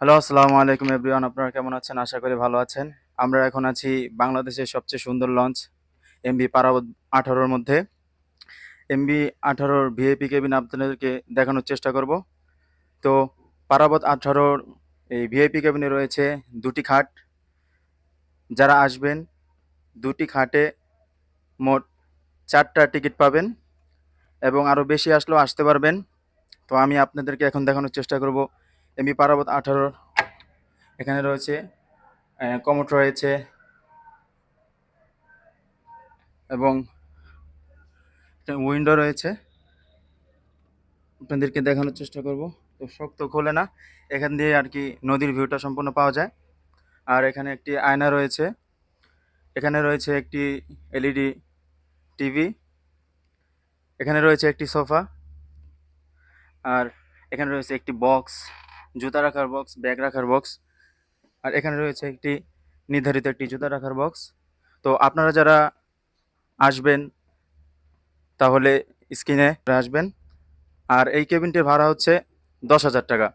Hello, আসসালামু আলাইকুম everyone. আপনারা কেমন আছেন? আশা করি ভালো আছেন। আমরা এখন আছি বাংলাদেশের সবচেয়ে সুন্দর লঞ্চ, এমবি পারাবত আঠারোর মধ্যে। এমবি আঠারোর ভিআইপি কেবিন আপনাদেরকে দেখানোর চেষ্টা করব। তো পারাবত আঠারোর এই ভিআইপি কেবিনে রয়েছে দুটি খাট। যারা আসবেন, দুটি খাটে মোট চারটা টিকিট পাবেন এবং আরও বেশি আসলেও আসতে পারবেন। তো আমি আপনাদেরকে এখন দেখানোর চেষ্টা করব এমবি পারাবত আঠারোর এখানে রয়েছে কমোট রয়েছে, এবং উইন্ডো রয়েছে। আপনাদেরকে দেখানোর চেষ্টা করব। তো শক্ত খোলে না, এখান দিয়ে আর কি নদীর ভিউটা সম্পূর্ণ পাওয়া যায়। আর এখানে একটি আয়না রয়েছে, এখানে রয়েছে একটি এলইডি টিভি, এখানে রয়েছে একটি সোফা, আর এখানে রয়েছে একটি বক্স। জুতা রাখার বক্স ব্যাগ রাখার বক্স আর এখানে রয়েছে একটি নির্ধারিত একটি জুতা রাখার বক্স তো আপনারা যারা আসবেন, তাহলে স্ক্রিনে আসবেন। আর এই কেবিনটির ভাড়া হচ্ছে দশ হাজার টাকা।